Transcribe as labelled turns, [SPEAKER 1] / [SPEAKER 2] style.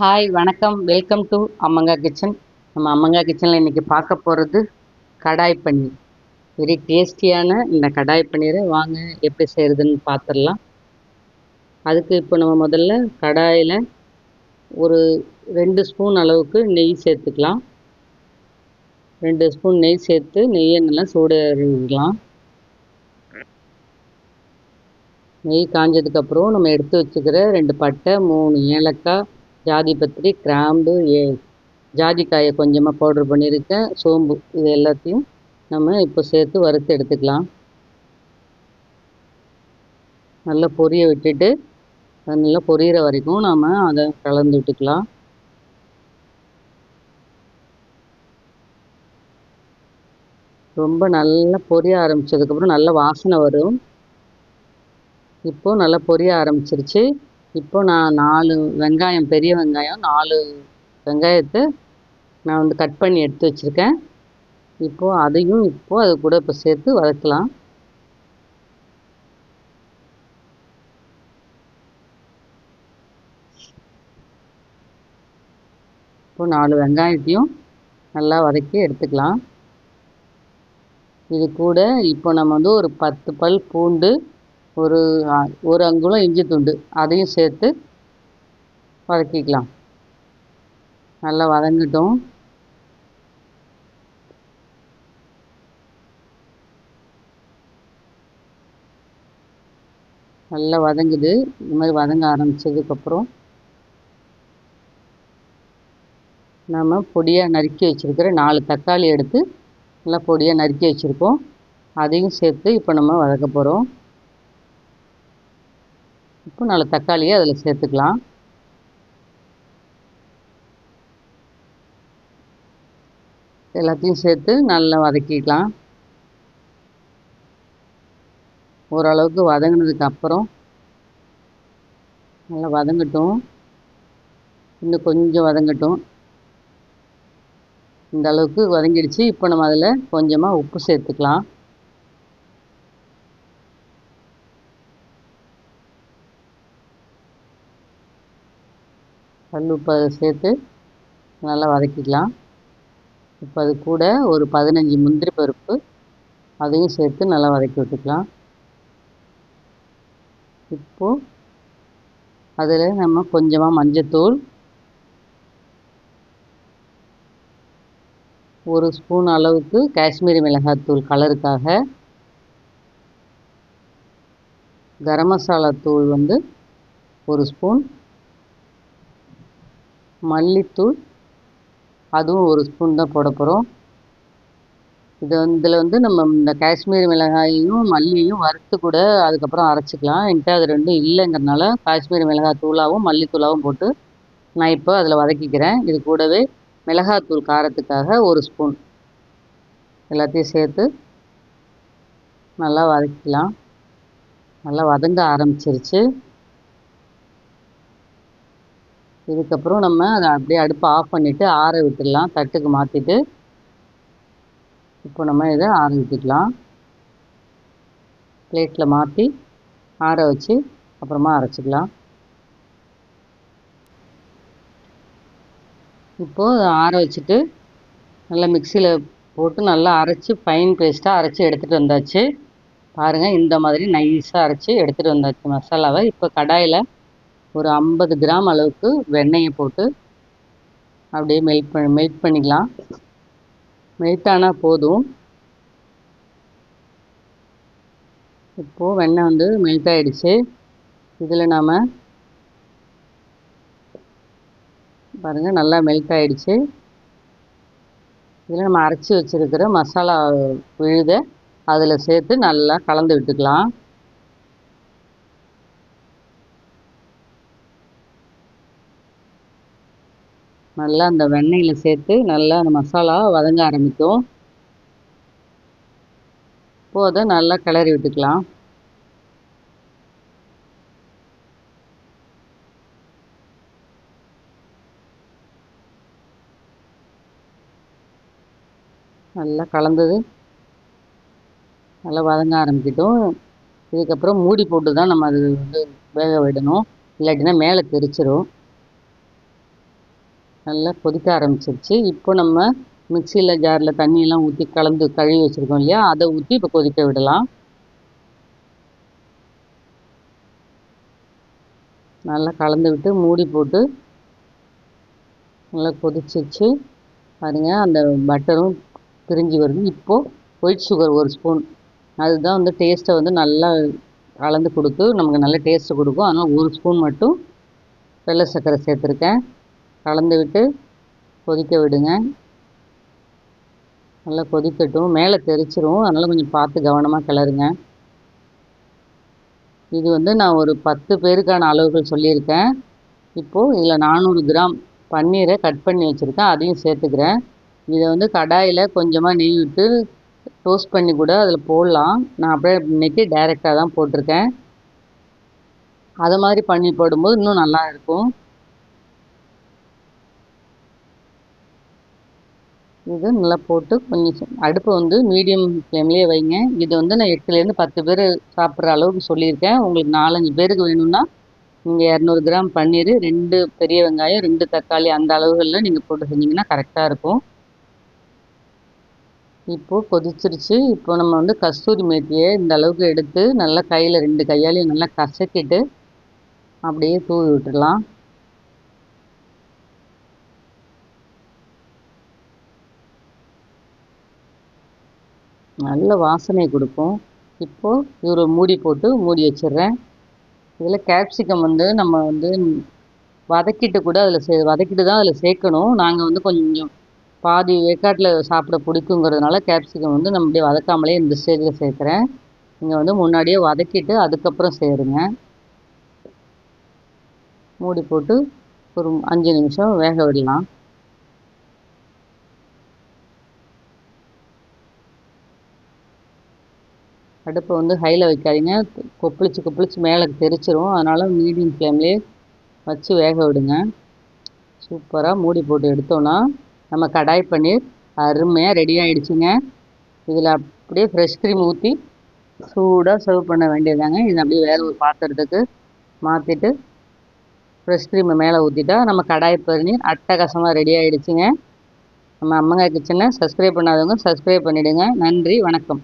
[SPEAKER 1] Hi வணக்கம். Welcome to அம்மங்கா kitchen நம்ம அம்மங்கா கிச்சனில் இன்றைக்கி பார்க்க போகிறது கடாய் பன்னீர். வெரி டேஸ்டியான இந்த கடாய் பன்னீரை வாங்க எப்படி செய்கிறதுன்னு பார்த்துடலாம் அதுக்கு இப்போ நம்ம முதல்ல கடாயில் ஒரு ரெண்டு ஸ்பூன் அளவுக்கு நெய் சேர்த்துக்கலாம். ரெண்டு ஸ்பூன் நெய் சேர்த்து நெய்யை நல்லா சூடாக்கலாம் நெய் காஞ்சதுக்கப்புறம் நம்ம எடுத்து வச்சுக்கிற ரெண்டு பட்டை மூணு ஏலக்காய் ஜாதி பத்திரி கிராம்பு ஏ ஜாதிக்காயை கொஞ்சமாக பவுட்ரு பண்ணியிருக்கேன் சோம்பு இது எல்லாத்தையும் நம்ம இப்போ சேர்த்து வறுத்து எடுத்துக்கலாம். நல்லா பொரிய விட்டுட்டு அது நல்லா பொரியிற வரைக்கும் நாம் அதை கலந்து விட்டுக்கலாம். ரொம்ப நல்லா பொரிய ஆரம்பித்ததுக்கப்புறம் நல்ல வாசனை வரும். இப்போது நல்லா பொரிய ஆரம்பிச்சிருச்சு. இப்போ நான் நாலு வெங்காயம் பெரிய வெங்காயம் நாலு வெங்காயத்தை நான் வந்து கட் பண்ணி எடுத்து வச்சுருக்கேன். இப்போது அதையும் இப்போது அது கூட இப்போ சேர்த்து வதக்கலாம். இப்போ நாலு வெங்காயத்தையும் நல்லா வதக்கி எடுத்துக்கலாம். இது கூட இப்போ நம்ம வந்து ஒரு பத்து பல் பூண்டு ஒரு ஒரு அங்குலம் இஞ்சி துண்டு. அதையும் சேர்த்து வதக்கிக்கலாம். நல்லா வதங்கட்டும். நல்லா வதங்குது. இந்த மாதிரி வதங்க ஆரம்பித்ததுக்கப்புறம் நம்ம பொடியாக நறுக்கி வச்சுருக்கிற நாலு தக்காளி எடுத்து நல்லா பொடியாக நறுக்கி வச்சுருக்கோம். அதையும் சேர்த்து இப்போ நம்ம வதக்க போகிறோம் இப்போ நாலு தக்காளியை அதில் சேர்த்துக்கலாம். எல்லாத்தையும் சேர்த்து நல்லா வதக்கிக்கலாம். ஓரளவுக்கு வதங்கினதுக்கு அப்புறம் நல்லா வதங்கட்டும். இன்னும் கொஞ்சம் வதங்கட்டும். இந்த அளவுக்கு வதங்கிடுச்சு. இப்போ நம்ம அதில் கொஞ்சமாக உப்பு சேர்த்துக்கலாம். கல் உப்பு அதை சேர்த்து நல்லா வதக்கிக்கலாம். இப்போ அது கூட ஒரு பதினஞ்சு முந்திரி பருப்பு அதையும் சேர்த்து நல்லா வதக்கி விட்டுக்கலாம். இப்போது அதில் நம்ம கொஞ்சமாக மஞ்சத்தூள் ஒரு ஸ்பூன் அளவுக்கு காஷ்மீரி மிளகாத்தூள் கலருக்காக கரம் மசாலா தூள் வந்து ஒரு ஸ்பூன் மல்லித்தூள் அதுவும் ஒரு ஸ்பூன் தான் போட போகிறோம் இது இதில் வந்து நம்ம இந்த காஷ்மீர் மிளகாயையும் மல்லியையும் வறுத்து கூட அதுக்கப்புறம் அரைச்சிக்கலாம். என்கிட்ட அது ரெண்டும் இல்லைங்கிறனால காஷ்மீர் மிளகாய் தூளாகவும் மல்லித்தூளாகவும் போட்டு நான் இப்போ அதில் வதக்கிக்கிறேன். இது கூடவே மிளகாத்தூள் காரத்துக்காக ஒரு ஸ்பூன் எல்லாத்தையும் சேர்த்து நல்லா வதக்கிக்கலாம். நல்லா வதங்க ஆரம்பிச்சிருச்சு. இதுக்கப்புறம் நம்ம அதை அப்படியே அடுப்பை ஆஃப் பண்ணிவிட்டு ஆற விட்டுடலாம். தட்டுக்கு மாற்றிட்டு இப்போ நம்ம இதை ஆற விட்டுக்கலாம். பிளேட்டில் மாற்றி ஆற வச்சு அப்புறமா அரைச்சிக்கலாம். இப்போது ஆற வச்சுட்டு நல்லா மிக்சியில் போட்டு நல்லா அரைச்சி ஃபைன் பேஸ்ட்டாக அரைச்சி எடுத்துகிட்டு வந்தாச்சு. பாருங்கள் இந்த மாதிரி நைஸாக அரைச்சி எடுத்துகிட்டு வந்தாச்சு மசாலாவை. இப்போ கடாயில் ஒரு ஐம்பது கிராம் அளவுக்கு வெண்ணெயை போட்டு அப்படியே மெல்ட் பண்ணி மெல்ட் பண்ணிக்கலாம். மெல்ட் ஆனால் போதும். இப்போது வெண்ணெய் வந்து மெல்ட் ஆகிடுச்சு இதில் நாம் பாருங்கள் நல்லா மெல்ட் ஆகிடுச்சு இதில் நம்ம அரைச்சி வச்சுருக்கிற மசாலா விழுத அதில் சேர்த்து நல்லா கலந்து விட்டுக்கலாம். நல்லா அந்த வெண்ணெயில் சேர்த்து நல்லா அந்த மசாலா வதங்க ஆரம்பிக்கும். இப்போது அதை நல்லா கிளறி விட்டுக்கலாம். நல்லா கலந்தது. நல்லா வதங்க ஆரம்பிக்கட்டும். இதுக்கப்புறம் மூடி போட்டு தான் நம்ம அது வந்து வேக விடணும். இல்லாட்டினா மேலே தெரிச்சிரும். நல்லா கொதிக்க ஆரம்பிச்சிருச்சு. இப்போ நம்ம மிக்சியில் ஜாரில் தண்ணியெல்லாம் ஊற்றி கலந்து கழுவி வச்சுருக்கோம் இல்லையா? அதை ஊற்றி இப்போ கொதிக்க விடலாம். நல்லா கலந்து விட்டு மூடி போட்டு நல்லா கொதிச்சிச்சு பாருங்கள் அந்த பட்டரும் பிரிஞ்சு வருது. இப்போது ஒயிட் சுகர் ஒரு ஸ்பூன். அதுதான் வந்து டேஸ்ட்டை வந்து நல்லா கலந்து கொடுத்து நமக்கு நல்ல டேஸ்ட்டு கொடுக்கும். அதனால் ஒரு ஸ்பூன் மட்டும் வெள்ளை சர்க்கரை சேர்த்துருக்கேன். கலந்து விட்டு கொதிக்க விடுங்க. நல்லா கொதிக்கட்டும். மேலே தெரிச்சிரும். அதனால் கொஞ்சம் பார்த்து கவனமாக கிளறுங்க. இது வந்து நான் ஒரு பத்து பேருக்கான அளவுகள் சொல்லியிருக்கேன். இப்போது இதில் நானூறு கிராம் பன்னீரை கட் பண்ணி வச்சுருக்கேன். அதையும் சேர்த்துக்கிறேன். இதை வந்து கடாயில் கொஞ்சமாக நெய் விட்டு டோஸ்ட் பண்ணி கூட அதில் போடலாம். நான் அப்படியே இன்றைக்கி டைரெக்டாக தான் போட்டிருக்கேன். அது மாதிரி பண்ணி போடும்போது இன்னும் நல்லா இருக்கும். இது நல்லா போட்டு கொஞ்சம் அடுப்பை வந்து மீடியம் ஃப்ளேம்லேயே வைங்க. இது வந்து நான் எட்டுலேருந்து பத்து பேர் சாப்பிட்ற அளவுக்கு சொல்லியிருக்கேன். உங்களுக்கு நாலஞ்சு பேருக்கு வேணும்னா நீங்கள் இரநூறு கிராம் பன்னீர் ரெண்டு பெரிய வெங்காயம் ரெண்டு தக்காளி அந்த அளவுகளில் நீங்கள் போட்டு செஞ்சிங்கன்னா கரெக்டாக இருக்கும். இப்போது கொதிச்சிருச்சு. இப்போ நம்ம வந்து கஸ்தூரி மேத்தியை இந்த அளவுக்கு எடுத்து நல்லா கையில் ரெண்டு கையாலையும் நல்லா கசக்கிட்டு அப்படியே தூவி விட்டுடலாம். நல்ல வாசனை கொடுக்கும். இப்போது இவர் மூடி போட்டு மூடி வச்சிடுறேன். இதில் கேப்சிகம் வந்து நம்ம வந்து வதக்கிட்டு கூட அதில் சே வதக்கிட்டு தான் அதில் சேர்க்கணும். நாங்கள் வந்து கொஞ்சம் பாதி வேக்காட்டில் சாப்பிட பிடிக்குங்கிறதுனால கேப்சிகம் வந்து நம்ம அப்படியே வதக்காமலே இந்த ஸ்டேஜில் சேர்க்குறேன். நீங்கள் வந்து முன்னாடியே வதக்கிட்டு அதுக்கப்புறம் சேருங்க. மூடி போட்டு ஒரு அஞ்சு நிமிஷம் வேக விடலாம். அடுப்பை வந்து ஹையில் வைக்காதீங்க. கொப்பளிச்சு கொப்பளிச்சு மேலே தெரிச்சிரும். அதனால் மீடியம் ஃப்ளேம்லேயே வச்சு வேக விடுங்க. சூப்பராக மூடி போட்டு எடுத்தோன்னா நம்ம கடாய் பன்னீர் அருமையாக ரெடி ஆகிடுச்சிங்க இதில் அப்படியே ஃப்ரெஷ் க்ரீம் ஊற்றி சூடாக சர்வ் பண்ண வேண்டியதாங்க இது அப்படியே வேறு ஒரு பாத்திரத்துக்கு மாற்றிட்டு ஃப்ரெஷ் க்ரீமை மேலே ஊற்றிட்டா நம்ம கடாய் பன்னீர் அட்டகாசமாக ரெடி ஆகிடுச்சிங்க நம்ம அம்மங்க கிச்சனை சப்ஸ்கிரைப் பண்ணாதவங்க சப்ஸ்கிரைப் பண்ணிவிடுங்க நன்றி வணக்கம்.